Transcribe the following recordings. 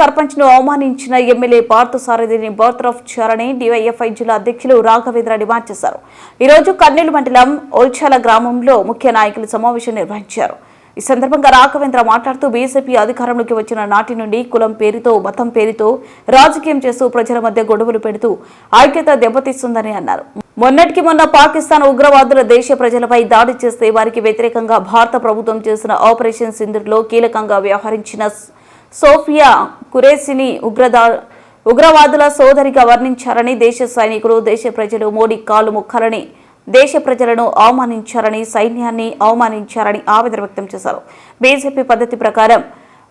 సర్పంచ్ను అవమానించిన ఎమ్మెల్యే పార్థసారథిని బర్త్రఫ్ చేయాలని డివైఎఫ్ఐ జిల్లా అధ్యక్షులు రాఘవేంద్ర డిమాండ్ చేశారు. ఈరోజు కర్నూలు మండలం ఓల్చాల గ్రామంలో ముఖ్య నాయకులు సమావేశం నిర్వహించారు. ఈ సందర్భంగా రాఘవేంద్ర మాట్లాడుతూ బీజేపీ అధికారంలోకి వచ్చిన నాటి నుండి కులం పేరుతో మతం పేరుతో రాజకీయం చేస్తూ ప్రజల మధ్య గొడవలు పెడుతూ ఐక్యత దెబ్బతీస్తుందని అన్నారు. మొన్నటికి మొన్న పాకిస్తాన్ ఉగ్రవాదుల దేశ ప్రజలపై దాడి చేస్తే వారికి వ్యతిరేకంగా భారత ప్రభుత్వం చేసిన ఆపరేషన్ సింధుర్లో కీలకంగా వ్యవహరించిన సోఫియా కురేసిని ఉగ్రదా ఉగ్రవాదుల సోదరిగా వర్ణించారని దేశ సైనికులు దేశ ప్రజలు మోడీ కాలు ముక్కలని దేశ ప్రజలను అవమానించారని సైన్యాన్ని అవమానించారని ఆవేదన వ్యక్తం చేశారు. బీజేపీ పద్ధతి ప్రకారం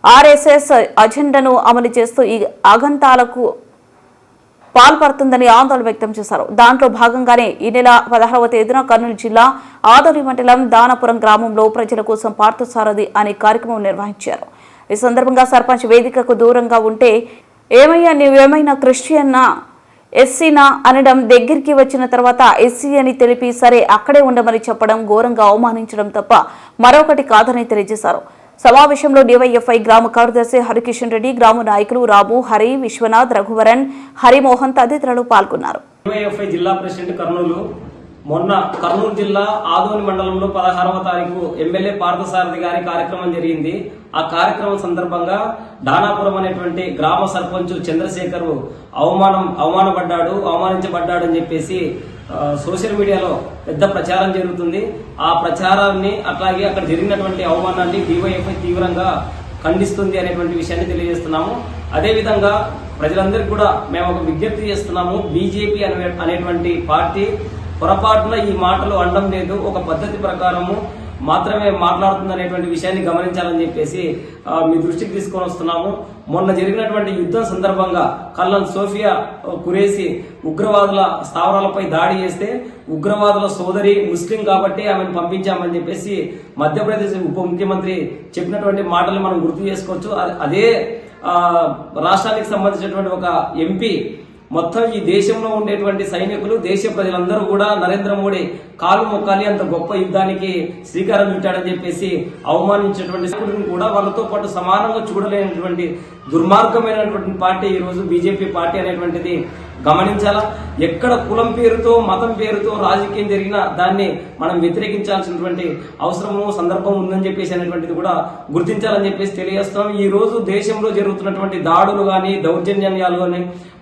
ఆర్ఎస్ఎస్ అజెండాను అమలు చేస్తూ ఈ అగంతాలకు పాల్పడుతుందని ఆందోళన వ్యక్తం చేశారు. దాంట్లో భాగంగానే ఈ నెల పదహారవ తేదీన కర్నూలు జిల్లా ఆదోని మండలం దానపురం గ్రామంలో ప్రజల కోసం పార్థసారథి అనే కార్యక్రమం నిర్వహించారు. ఈ సందర్భంగా సర్పంచ్ వేదికకు దూరంగా ఉంటే ఏమయ్యా నువ్వేమైనా క్రిస్టియన్నా ఎస్సీనా? అనడం దగ్గరికి వచ్చిన తర్వాత ఎస్సీ అని తెలిపి సరే అక్కడే ఉండమని చెప్పడం ఘోరంగా అవమానించడం తప్ప మరొకటి కాదని తెలియజేశారు. సమావేశంలో డివైఎఫ్ఐ గ్రామ కార్యదర్శి హరికిషన్ రెడ్డి గ్రామ నాయకులు రాము హరి విశ్వనాథ్ రఘువరన్ హరిమోహన్ తదితరులు పాల్గొన్నారు. డివైఎఫ్ఐ జిల్లా ప్రెసిడెంట్ కర్నూలు మొన్న కర్నూలు జిల్లా ఆదోని మండలంలో పదహారవ తారీఖు ఎమ్మెల్యే పార్థసారథి గారి కార్యక్రమం జరిగింది. ఆ కార్యక్రమం సందర్భంగా దానాపురం అనేటువంటి గ్రామ సర్పంచ్ చంద్రశేఖర్ అవమానం అవమానపడ్డాడు అవమానించబడ్డాడు అని చెప్పేసి సోషల్ మీడియాలో పెద్ద ప్రచారం జరుగుతుంది. ఆ ప్రచారాన్ని అట్లాగే అక్కడ జరిగినటువంటి అవమానాన్ని డివైఎఫ్ఐ తీవ్రంగా ఖండిస్తుంది అనేటువంటి విషయాన్ని తెలియజేస్తున్నాము. అదేవిధంగా ప్రజలందరికీ కూడా మేము ఒక విజ్ఞప్తి చేస్తున్నాము. బీజేపీ అనే అనేటువంటి పార్టీ పొరపాటున ఈ మాటలు అనడం లేదు. ఒక పద్ధతి ప్రకారము మాత్రమే మాట్లాడుతుంది అనేటువంటి విషయాన్ని గమనించాలని చెప్పేసి మీ దృష్టికి తీసుకొని వస్తున్నాము. మొన్న జరిగినటువంటి యుద్ధం సందర్భంగా కల్లం సోఫియా కురేసి ఉగ్రవాదుల స్థావరాలపై దాడి చేస్తే ఉగ్రవాదుల సోదరి ముస్లిం కాబట్టి ఆమెను పంపించామని చెప్పేసి మధ్యప్రదేశ్ ఉప ముఖ్యమంత్రి చెప్పినటువంటి మాటలు మనం గుర్తు చేసుకోవచ్చు. అదే రాష్ట్రానికి సంబంధించినటువంటి ఒక ఎంపీ మొత్తం ఈ దేశంలో ఉండేటువంటి సైనికులు దేశ ప్రజలందరూ కూడా నరేంద్ర మోడీ కాలు మొక్కాలి అంత గొప్ప యుద్ధానికి శ్రీకారం చుట్టాడని చెప్పేసి అవమానించినటువంటి కూడా వాళ్ళతో పాటు సమానంగా చూడలేనటువంటి దుర్మార్గమైనటువంటి పార్టీ ఈ రోజు బీజేపీ పార్టీ అనేటువంటిది గమనించాలా? ఎక్కడ కులం పేరుతో మతం పేరుతో రాజకీయం జరిగినా దాన్ని మనం వ్యతిరేకించాల్సినటువంటి అవసరము సందర్భం ఉందని చెప్పేసి అనేటువంటిది కూడా గుర్తించాలని చెప్పేసి తెలియజేస్తున్నాం. ఈ రోజు దేశంలో జరుగుతున్నటువంటి దాడులు కానీ దౌర్జన్యాలు కానీ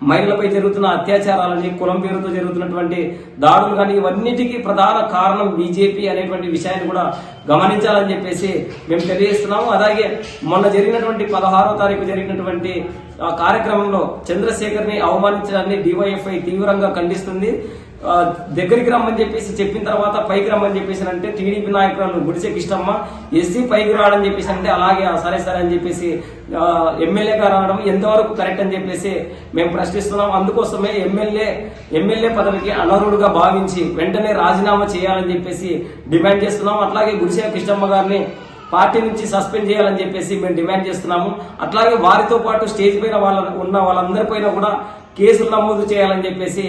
మహిళలపై జరుగుతున్న అత్యాచారాలని కులం పేరుతో జరుగుతున్నటువంటి దాడులు కానీ ఇవన్నిటికీ ప్రధాన కారణం బీజేపీ అనేటువంటి విషయాన్ని కూడా గమనించాలని చెప్పేసి మేము తెలియజేస్తున్నాము. అలాగే మొన్న జరిగినటువంటి పదహారో తారీఖు జరిగినటువంటి ఆ కార్యక్రమంలో చంద్రశేఖర్ని అవమానించడాన్ని డివైఎఫ్ఐ తీవ్రంగా ఖండిస్తుంది. దగ్గరికి రమ్మని చెప్పేసి చెప్పిన తర్వాత పైకి రమ్మని చెప్పేసి అంటే టీడీపీ నాయకురాలు గుడిసె కిష్టమ్మ ఎస్సీ పైకి రావడం చెప్పేసి అంటే అలాగే ఆ, సరే సరే అని చెప్పేసి ఎమ్మెల్యేగా ఎమ్మెల్యే ఎంతవరకు కరెక్ట్ అని చెప్పేసి మేము ప్రశ్నిస్తున్నాం. అందుకోసమే ఎమ్మెల్యే ఎమ్మెల్యే పదవికి అనర్హుడుగా భావించి వెంటనే రాజీనామా చేయాలని చెప్పేసి డిమాండ్ చేస్తున్నాం. అట్లాగే గుడిసె కిష్టమ్మ గారిని పార్టీ నుంచి సస్పెండ్ చేయాలని చెప్పేసి మేము డిమాండ్ చేస్తున్నాము. అట్లాగే వారితో పాటు స్టేజ్ పైన వాళ్ళ ఉన్న వాళ్ళందరిపైన కూడా కేసులు నమోదు చేయాలని చెప్పేసి